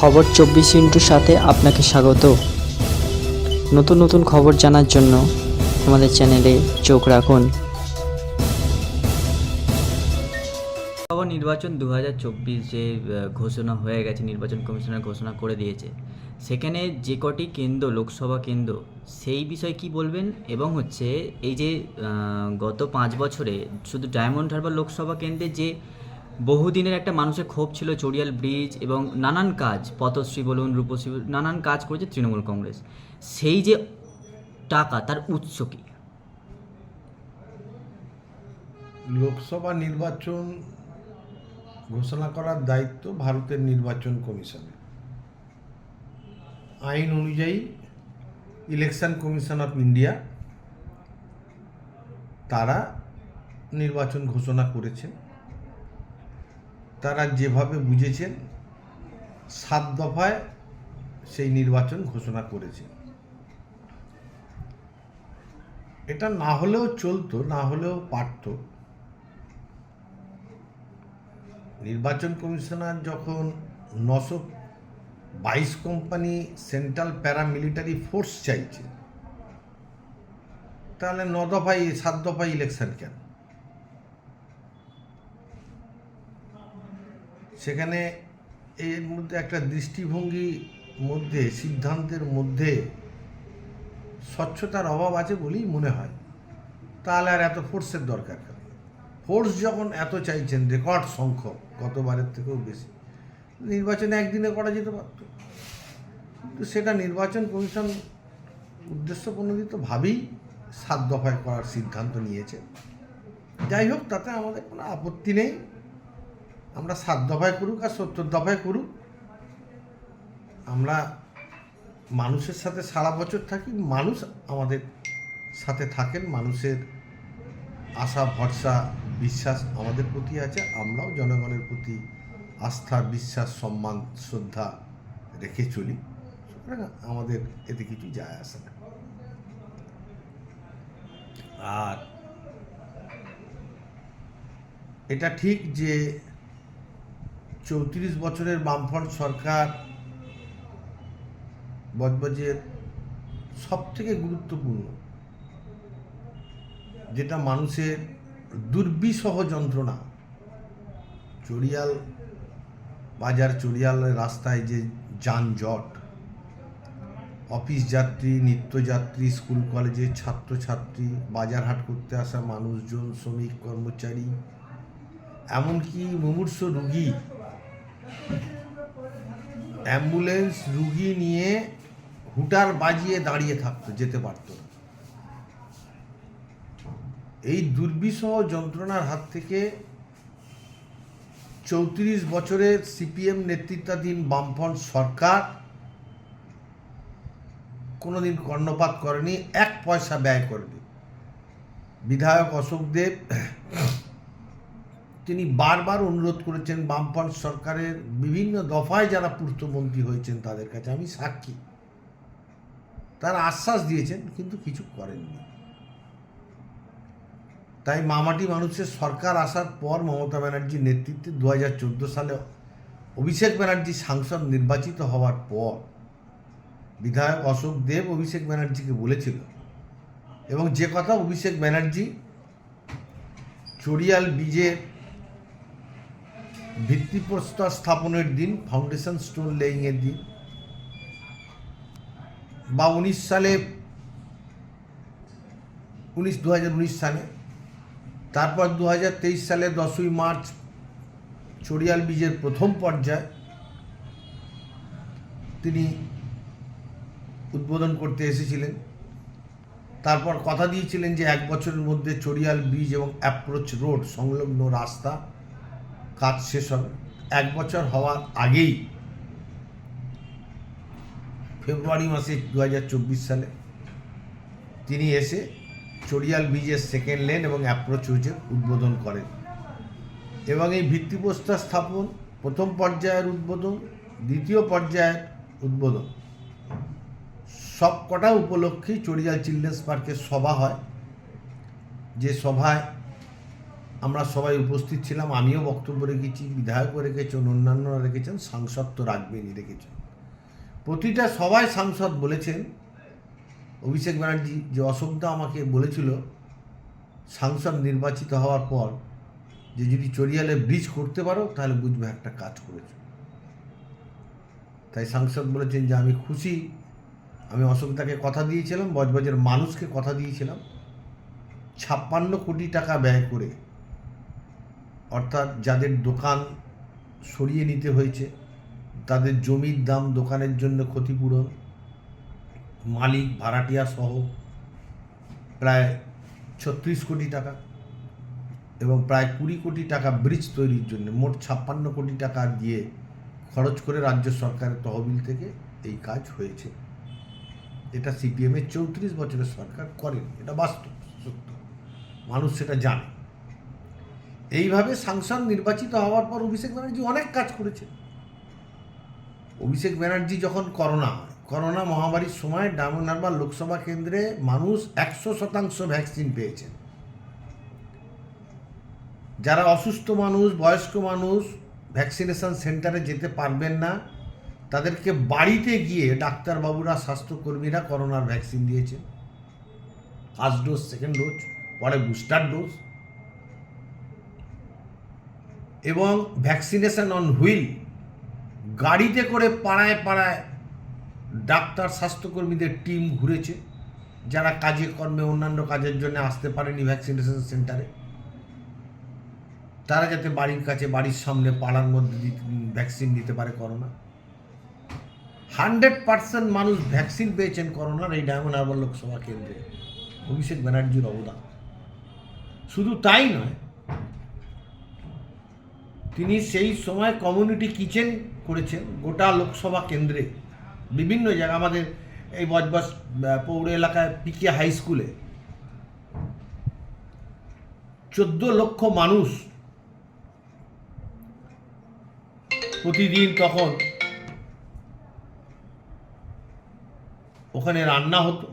খবর চব্বিশ ইন্টুর সাথে আপনাকে স্বাগত। নতুন নতুন খবর জানার জন্য আমাদের চ্যানেলে চোখ রাখুন। নির্বাচন দু হাজার চব্বিশ যে ঘোষণা হয়ে গেছে, নির্বাচন কমিশনের ঘোষণা করে দিয়েছে, সেখানে যে কটি কেন্দ্র, লোকসভা কেন্দ্র, সেই বিষয়ে কি বলবেন? এবং হচ্ছে এই যে গত পাঁচ বছরে শুধু ডায়মন্ড হারবার লোকসভা কেন্দ্রে যে বহুদিনের একটা মানুষের ক্ষোভ ছিল চড়িয়াল ব্রিজ এবং নানান কাজ, পথশ্রী বলুন, রূপশ্রী নানান কাজ করেছে তৃণমূল কংগ্রেস। সেই যে টাকা, তার উৎস কী? লোকসভা নির্বাচন ঘোষণা করার দায়িত্ব ভারতের নির্বাচন কমিশনের। আইন অনুযায়ী ইলেকশন কমিশন অফ ইন্ডিয়া তারা নির্বাচন ঘোষণা করেছেন। তারা যেভাবে বুঝেছেন, সাত দফায় সেই নির্বাচন ঘোষণা করেছেন এটা না হলেও চলতো, না হলেও পারতো। নির্বাচন কমিশনার যখন নশো বাইশ কোম্পানি সেন্ট্রাল প্যারামিলিটারি ফোর্স চাইছে, তাহলে ন দফায়, সাত দফায় ইলেকশন কেন? সেখানে এর মধ্যে একটা দৃষ্টিভঙ্গি মধ্যে, সিদ্ধান্তের মধ্যে স্বচ্ছতার অভাব আছে বলেই মনে হয়। তাহলে আর এত ফোর্সের দরকার কেন? ফোর্স যখন এত চাইছেন রেকর্ড সংখ্যক, গতবারের থেকেও বেশি, নির্বাচনে একদিনে করা যেতে পারত। কিন্তু সেটা নির্বাচন কমিশন উদ্দেশ্য প্রণোদিতভাবেই সাত দফায় করার সিদ্ধান্ত নিয়েছে। যাই হোক, তাতে আমাদের কোনো আপত্তি নেই। আমরা সাত দফায় করুক আর সত্তর দফায় করুক, আমরা মানুষের সাথে সারা বছর থাকি, মানুষ আমাদের সাথে থাকেন, মানুষের আশা, ভরসা, বিশ্বাস আমাদের প্রতি আছে, আমরাও জনগণের প্রতি আস্থা, বিশ্বাস, সম্মান, শ্রদ্ধা রেখে চলি, সুতরাং আমাদের এতে কিছু যায় আসে না। আর এটা ঠিক যে চৌত্রিশ বছরের বামফ্রন্ট সরকার বজবজের সব থেকে গুরুত্বপূর্ণ, যেটা মানুষের দুর্বিসহ যন্ত্রণা। চড়িয়াল বাজার, চড়িয়ালের রাস্তায় যে যানজট, অফিস যাত্রী, নিত্যযাত্রী, স্কুল কলেজের ছাত্রছাত্রী বাজার হাট করতে আসা মানুষজন, শ্রমিক, কর্মচারী, এমনকি মুমূর্ষ রুগী অ্যাম্বুলেন্স রুগী নিয়ে হুটার বাজিয়ে দাঁড়িয়ে থাকতো, যেতে পারতো এই দুর্বিষহ যন্ত্রণার হাত থেকে চৌত্রিশ বছরের সিপিএম নেতৃত্বাধীন বামফ্রন্ট সরকার কোনোদিন কর্ণপাত করেনি, এক পয়সা ব্যয় করেনি বিধায়ক অশোক দেব তিনি বারবার অনুরোধ করেছেন বামফ্রন্ট সরকারের বিভিন্ন দফায় যারা পূর্তমন্ত্রী হয়েছেন তাদের কাছে আমি সাক্ষী। তারা আশ্বাস দিয়েছেন, কিন্তু কিছু করেননি। তাই মামাটি মানুষের সরকার আসার পর মমতা ব্যানার্জির নেতৃত্বে দু হাজার চোদ্দ সালে অভিষেক ব্যানার্জি সাংসদ নির্বাচিত হওয়ার পর বিধায়ক অশোক দেব অভিষেক ব্যানার্জিকে বলেছিল এবং যে কথা অভিষেক ব্যানার্জি চড়িয়াল বীজের ভিত্তিপ্রস্তর স্থাপনের দিন ফাউন্ডেশন স্টোন লেইংয়ের দিন। বা উনিশ সালে, উনিশ দু সালে। তারপর দু হাজার তেইশ সালে দশই মার্চ চড়িয়াল বীজের প্রথম পর্যায় তিনি উদ্বোধন করতে এসেছিলেন। তারপর কথা দিয়েছিলেন যে এক বছরের মধ্যে চড়িয়াল ব্রিজ এবং অ্যাপ্রোচ রোড সংলগ্ন রাস্তা কাজ শেষ হবে। এক বছর হওয়ার আগেই ফেব্রুয়ারি মাসে দু হাজার চব্বিশ সালে তিনি এসে চড়িয়াল ব্রিজের সেকেন্ড লেন এবং অ্যাপ্রোচ রোডের উদ্বোধন করেন। এবং এই ভিত্তিপ্রস্তর স্থাপন প্রথম পর্যায়ের উদ্বোধন, দ্বিতীয় পর্যায়ের উদ্বোধন। সব কটা উপলক্ষেই চড়িয়াল চিলড্রেন্স পার্কের সভা হয়। যে সভায় আমরা সবাই উপস্থিত ছিলাম, আমিও বক্তব্য রেখেছি, বিধায়কও রেখেছেন, অন্যান্যরা রেখেছেন, সাংসদ তো রাখবেনই রেখেছেন। প্রতিটা সবাই সাংসদ বলেছেন। অভিষেক ব্যানার্জি যে অশোকদা আমাকে বলেছিল, সাংসদ নির্বাচিত হওয়ার পর যে যদি চরিয়ালে ব্রিজ করতে পারো, তাহলে বুঝবে একটা কাজ করেছ। তাই সাংসদ বলেছেন যে আমি খুশি, আমি অশোকদাকে কথা দিয়েছিলাম, বজবজের মানুষকে কথা দিয়েছিলাম। ছাপ্পান্ন কোটি টাকা ব্যয় করে অর্থাৎ যাদের দোকান সরিয়ে নিতে হয়েছে, তাদের জমির দাম দোকানের জন্য ক্ষতিপূরণ, মালিক, ভাড়াটিয়া সহ প্রায় ছত্রিশ কোটি টাকা এবং প্রায় কুড়ি কোটি টাকা ব্রিজ তৈরির জন্য মোট ছাপ্পান্ন কোটি টাকা দিয়ে খরচ করে রাজ্য সরকারের তহবিল থেকে এই কাজ হয়েছে। এটা সিপিএমের চৌত্রিশ বছরের সরকার করেন, এটা বাস্তব, সত্য। মানুষ সেটা জানে। এইভাবে সাংসদ নির্বাচিত হওয়ার পর অভিষেক ব্যানার্জি অনেক কাজ করেছে অভিষেক ব্যানার্জি যখন করোনা হয়, করোনা মহামারীর সময় ডায়মন্ড লোকসভা কেন্দ্রে মানুষ একশো শতাংশ ভ্যাকসিন পেয়েছেন। যারা অসুস্থ মানুষ, বয়স্ক মানুষ ভ্যাকসিনেশন সেন্টারে যেতে পারবেন না, তাদেরকে বাড়িতে গিয়ে ডাক্তারবাবুরা, স্বাস্থ্যকর্মীরা করোনার ভ্যাকসিন দিয়েছেন। ফার্স্ট ডোজ, সেকেন্ড ডোজ, পরে বুস্টার ডোজ। এবং ভ্যাকসিনেশন অন হুইল গাড়িতে করে পাড়ায় পাড়ায় ডাক্তার, স্বাস্থ্যকর্মীদের টিম ঘুরেছে, যারা কাজে কর্মে অন্যান্য কাজের জন্য আসতে পারেনি ভ্যাকসিনেশন সেন্টারে তারা যাতে বাড়ির কাছে, বাড়ির সামনে, পাড়ার মধ্যে ভ্যাকসিন দিতে পারে করোনা হান্ড্রেড পার্সেন্ট মানুষ ভ্যাকসিন পেয়েছেন করোনার এই ডায়মন্ড হারবার লোকসভা কেন্দ্রে। অভিষেক ব্যানার্জির অবদান। শুধু তাই নয় তিনি সেই সময় কমিউনিটি কিচেন করেছেন, গোটা লোকসভা কেন্দ্রে। বিভিন্ন জায়গা, আমাদের এই বজবজ পৌর এলাকায় পিকে হাই স্কুলে চোদ্দ লক্ষ মানুষ প্রতিদিন তখন ওখানে রান্না হতো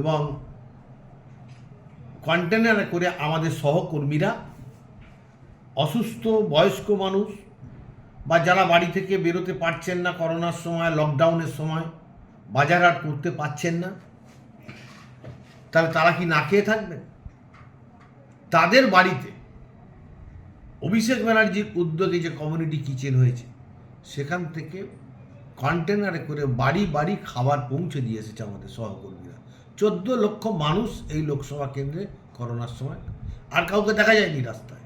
এবং কন্টেনারে করে আমাদের সহকর্মীরা অসুস্থ, বয়স্ক মানুষ বা যারা বাড়ি থেকে বেরোতে পারছেন না করোনার সময় লকডাউনের সময়, বাজার বাজারহাট করতে পারছেন না, তাহলে তারা কি না খেয়ে থাকবেন তাদের বাড়িতে অভিষেক ব্যানার্জির উদ্যোগে যে কমিউনিটি কিচেন হয়েছে, সেখান থেকে কন্টেনারে করে বাড়ি বাড়ি খাবার পৌঁছে দিয়ে এসেছে আমাদের সহকর্মীরা। চোদ্দ লক্ষ মানুষ এই লোকসভা কেন্দ্রে করোনার সময়। আর কাউকে দেখা যায়নি রাস্তায়।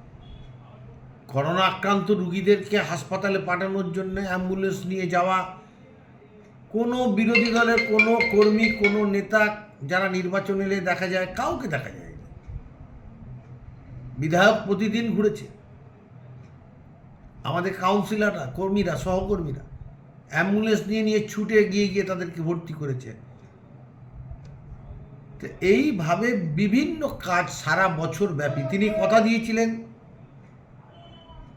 করোনা আক্রান্ত রুগীদেরকে হাসপাতালে পাঠানোর জন্য অ্যাম্বুলেন্স নিয়ে যাওয়া। কোনো বিরোধী দলের কোনো কর্মী, কোনো নেতা যারা নির্বাচন এলে দেখা যায়, কাউকে দেখা যায়নি বিধায়ক প্রতিদিন ঘুরেছে। আমাদের কাউন্সিলররা কর্মীরা, সহকর্মীরা অ্যাম্বুলেন্স নিয়ে নিয়ে ছুটে গিয়ে গিয়ে তাদেরকে ভর্তি করেছে। তো এইভাবে বিভিন্ন কাজ সারা বছর ব্যাপী। তিনি কথা দিয়েছিলেন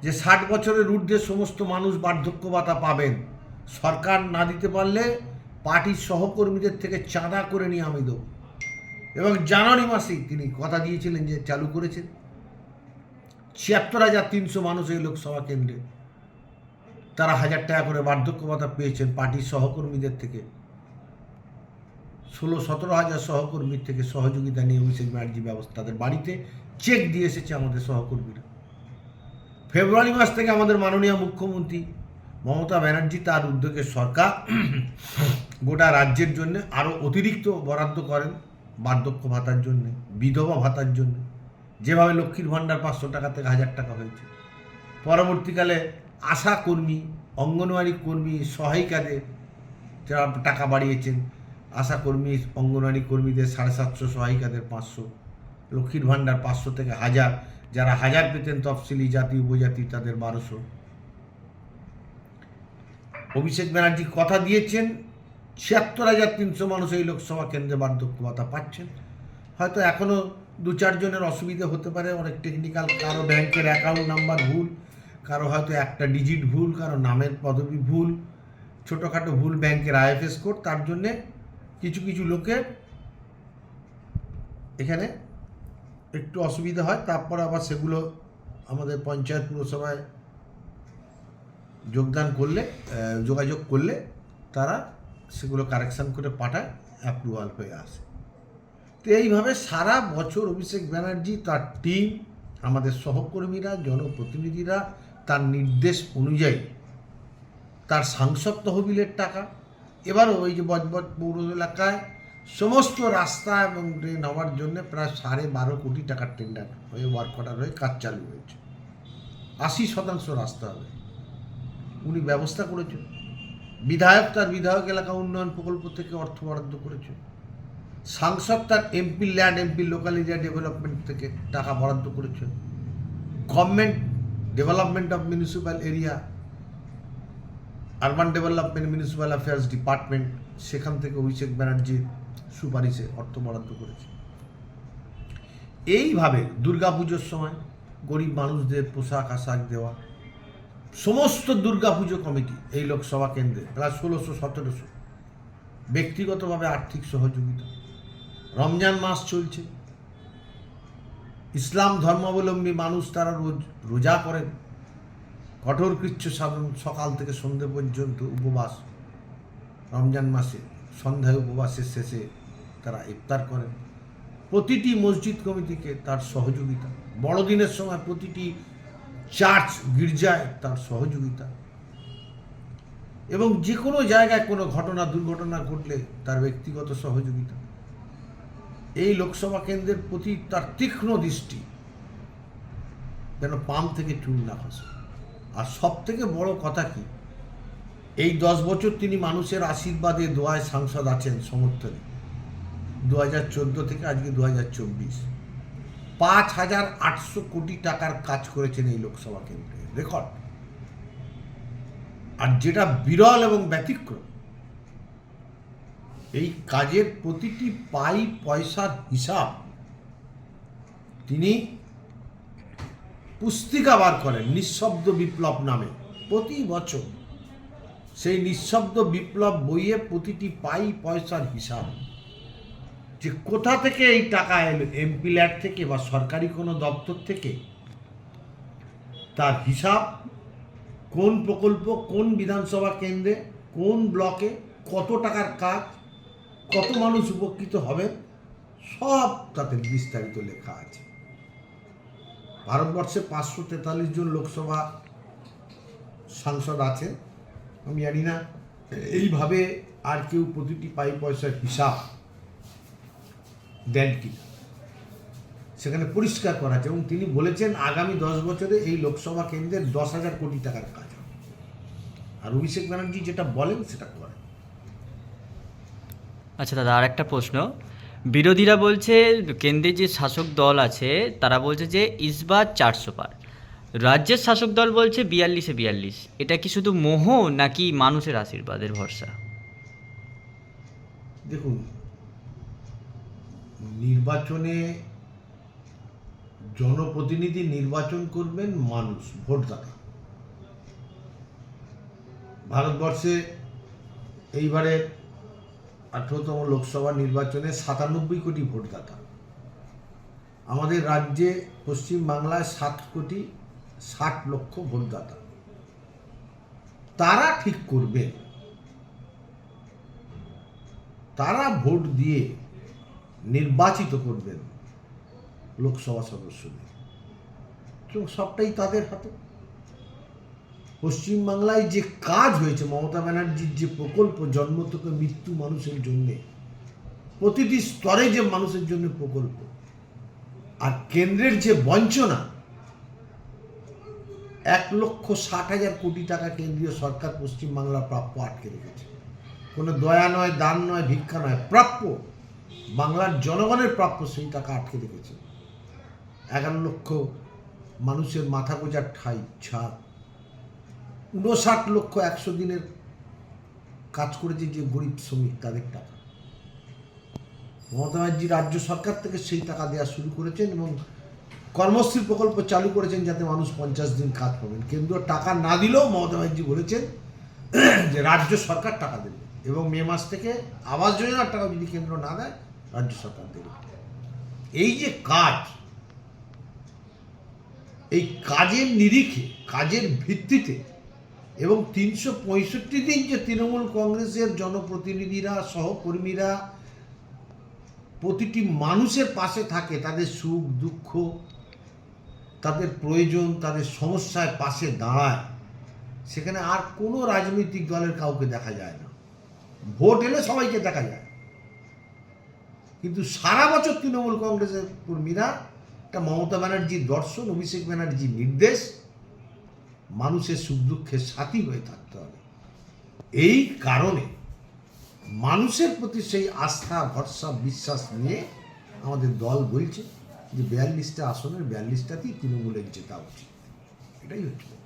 যে ষাট বছরের ঊর্ধ্বে সমস্ত মানুষ বার্ধক্য ভাতা পাবেন। সরকার না দিতে পারলে পার্টির সহকর্মীদের থেকে চাঁদা করে নিয়ে আমি দেবো। এবং জানুয়ারি মাসেই তিনি কথা দিয়েছিলেন যে চালু করেছেন। ছিয়াত্তর হাজার তিনশো মানুষ এই লোকসভা কেন্দ্রে। তারা হাজার টাকা করে বার্ধক্য ভাতা পেয়েছেন পার্টির সহকর্মীদের থেকে। ষোলো, সতেরো হাজার সহকর্মীর থেকে সহযোগিতা নিয়ে অভিষেক ব্যানার্জি ব্যবস্থা, তাদের বাড়িতে চেক দিয়ে এসেছে আমাদের সহকর্মীরা। ফেব্রুয়ারি মাস থেকে আমাদের মাননীয় মুখ্যমন্ত্রী মমতা ব্যানার্জি তার উদ্যোগে সরকার গোটা রাজ্যের জন্য আরও অতিরিক্ত বরাদ্দ করেন বার্ধক্য ভাতার জন্য, বিধবা ভাতার জন্য। যেভাবে লক্ষ্মীর ভাণ্ডার পাঁচশো টাকা থেকে হাজার টাকা হয়েছে। পরবর্তীকালে আশা কর্মী, অঙ্গনওয়াড়ি কর্মী, সহায়িকাদের যারা টাকা বাড়িয়েছেন, আশা কর্মী, অঙ্গনওয়াড়ি কর্মীদের সাড়ে সাতশো, সহায়িকাদের পাঁচশো, লক্ষ্মীর ভাণ্ডার পাঁচশো থেকে হাজার যারা হাজার পেতেন তফসিলি জাতি, উপজাতি, তাদের বারোশো অভিষেক ব্যানার্জি কথা দিয়েছেন, ছিয়াত্তর হাজার তিনশো মানুষ এই লোকসভা কেন্দ্রে বার্ধক্য ভাতা পাচ্ছেন। হয়তো এখনও দু চারজনের অসুবিধা হতে পারে, অনেক টেকনিক্যাল কারও ব্যাংকের অ্যাকাউন্ট নাম্বার ভুল, কারও হয়তো একটা ডিজিট ভুল, কারও নামের পদবি ভুল, ছোটোখাটো ভুল ব্যাংকের আইএফএস কোড তার জন্যে কিছু কিছু লোকের এখানে একটু অসুবিধা হয়, তারপর আবার সেগুলো আমাদের পঞ্চায়েত পুরসভায় যোগদান করলে যোগাযোগ করলে তারা সেগুলো কারেকশান করে পাঠায় অ্যাপ্রুভাল হয়ে আসে। তো এইভাবে সারা বছর অভিষেক ব্যানার্জি, তার টিম আমাদের সহকর্মীরা, জনপ্রতিনিধিরা, তার নির্দেশ অনুযায়ী তার সাংসদ তহবিলের টাকা, এবারও ওই যে বজবজ পৌর এলাকায় সমস্ত রাস্তা এবং ড্রেন হওয়ার জন্য প্রায় সাড়ে বারো কোটি টাকার টেন্ডার হয়ে ওয়ার্ক অর্ডার হয়ে কাজ চালু হয়েছে। আশি শতাংশ রাস্তা হবে। উনি ব্যবস্থা করেছেন। বিধায়ক তার বিধায়ক এলাকা উন্নয়ন প্রকল্প থেকে অর্থ বরাদ্দ করেছে। সাংসদ তার MP land MP local area development থেকে টাকা বরাদ্দ করেছেন। Government development of municipal area urban development municipal affairs department সেখান থেকে অভিষেক ব্যানার্জির সুপারিশে অর্থ বরাদ্দ করেছে। এইভাবে দুর্গাপুজোর সময় গরিব মানুষদের পোশাক আশাক দেওয়া, সমস্ত দুর্গাপুজো কমিটি এই লোকসভা কেন্দ্রে প্রায় ষোলোশো, সতেরোশো ব্যক্তিগতভাবে আর্থিক সহযোগিতা। রমজান মাস চলছে। ইসলাম ধর্মাবলম্বী মানুষ তারা রোজ রোজা করেন। কঠোর কৃচ্ছ সাধন সকাল থেকে সন্ধে পর্যন্ত উপবাস রমজান মাসে সন্ধ্যায় উপবাসের শেষে তারা ইফতার করেন। প্রতিটি মসজিদ কমিটিকে তার সহযোগিতা। বড়দিনের সময় প্রতিটি চার্চ গির্জায় তার সহযোগিতা। এবং যে কোনো জায়গায় কোনো ঘটনা, দুর্ঘটনা ঘটলে তার ব্যক্তিগত সহযোগিতা। এই লোকসভা কেন্দ্রের প্রতি তার তীক্ষ্ণ দৃষ্টি যেন পাম থেকে চুল না খসে। আর সব থেকে বড় কথা কি? এই দশ বছর তিনি মানুষের আশীর্বাদে দোয়ায় সাংসদ আছেন সমর্থনে। দু হাজার চোদ্দ থেকে আজকে দু পাঁচ হাজার আটশো কোটি টাকার কাজ করেছেন এই লোকসভা কেন্দ্রে। রেকর্ড আর যেটা বিরল এবং ব্যতিক্রম, এই কাজের প্রতিটি পাই পয়সার হিসাব তিনি পুস্তিকা বার করেন, নিঃশব্দ বিপ্লব নামে। প্রতি বছর সেই নিঃশব্দ বিপ্লব বইয়ে প্রতিটি পাই পয়সার হিসাব। যে কোথা থেকে এই টাকা এলো, এমপি ল্যাড থেকে বা সরকারি কোনো দপ্তর থেকে, তার হিসাব, কোন প্রকল্প, কোন বিধানসভা কেন্দ্রে, কোন ব্লকে কত টাকার কাজ, কত মানুষ উপকৃত হবে, সব তাতে বিস্তারিত লেখা আছে। ভারতবর্ষে পাঁচশো তেতাল্লিশ জন লোকসভা সাংসদ আছে আমি জানি না এইভাবে আর কেউ প্রতিটি পাই পয়সার হিসাব দেন কি? সেখানে পরিষ্কার করা আছে এবং তিনি বলেছেন আগামী দশ বছরে এই লোকসভা কেন্দ্রের দশ হাজার কোটি টাকার কাজ হবে। আর অভিষেক ব্যানার্জি যেটা বলেন, সেটা করেন। আচ্ছা দাদা আর একটা প্রশ্ন। বিরোধীরা বলছে কেন্দ্রে যে শাসক দল আছে, তারা বলছে যে ইসবার চারশো পার। রাজ্যের শাসক দল বলছে বিয়াল্লিশে বিয়াল্লিশ। এটা কি শুধু মোহ নাকি মানুষের আশীর্বাদের ভরসা? দেখুন, নির্বাচনে জনপ্রতিনিধি নির্বাচন করবেন মানুষ, ভোটদাতা। ভারতবর্ষে এইবারে আঠেরোতম লোকসভা নির্বাচনে সাতানব্বই কোটি ভোটদাতা। আমাদের রাজ্যে পশ্চিমবাংলায় সাত কোটি ষাট লক্ষ ভোটদাতা। তারা ঠিক করবেন তারা ভোট দিয়ে নির্বাচিত করবেন লোকসভা সদস্যদের। সবটাই তাদের হাতে। পশ্চিমবাংলায় যে কাজ হয়েছে, মমতা ব্যানার্জির যে প্রকল্প, জন্ম থেকে মৃত্যু মানুষের জন্য, প্রতিটি স্তরে যে মানুষের জন্য প্রকল্প, আর কেন্দ্রের যে বঞ্চনা এক লক্ষ ষাট হাজার কোটি টাকা কেন্দ্রীয় সরকার পশ্চিমবাংলার প্রাপ্য আটকে রেখেছে। কোনো দয়া নয়, দান নয়, ভিক্ষা নয়, প্রাপ্য, বাংলার জনগণের প্রাপ্য সেই টাকা আটকে রেখেছে। এগারো লক্ষ মানুষের মাথা গোজার ঠাই, ছাড়। উনষাট লক্ষ একশো দিনের কাজ করেছে যে গরিব শ্রমিক, তাদের টাকা। মমতা ব্যানার্জি রাজ্য সরকার থেকে সেই টাকা দেওয়া শুরু করেছেন এবং কর্মশ্রী প্রকল্প চালু করেছেন যাতে মানুষ পঞ্চাশ দিন কাজ পাবেন। কেন্দ্র টাকা না দিলেও মমতা ব্যানার্জি বলেছেন যে রাজ্য সরকার টাকা দেবে এবং মে মাস থেকে আবাস যোজনার টাকা যদি কেন্দ্র না দেয়, রাজ্য সরকার দেবে। এই যে কাজ, এই কাজের নিরিখে, কাজের ভিত্তিতে এবং তিনশো পঁয়ষট্টি দিন যে তৃণমূল কংগ্রেসের জনপ্রতিনিধিরা, সহকর্মীরা, প্রতিটি মানুষের পাশে থাকে, তাদের সুখ, দুঃখ তাদের প্রয়োজন, তাদের সমস্যায় পাশে দাঁড়ায়, সেখানে আর কোনো রাজনৈতিক দলের কাউকে দেখা যায় না। ভোট এলে সবাইকে দেখা যায়। কিন্তু সারা বছর তৃণমূল কংগ্রেসের কর্মীরা একটা মমতা ব্যানার্জির দর্শন, অভিষেক ব্যানার্জির নির্দেশ, মানুষের সুখ দুঃখের সাথী হয়ে থাকতে হবে। এই কারণে মানুষের প্রতি সেই আস্থা, ভরসা, বিশ্বাস নিয়ে আমাদের দল বলছে। যে বিয়াল্লিশটা আসনের বিয়াল্লিশটাতেই তৃণমূলের জেতা উচিত। এটাই হচ্ছে।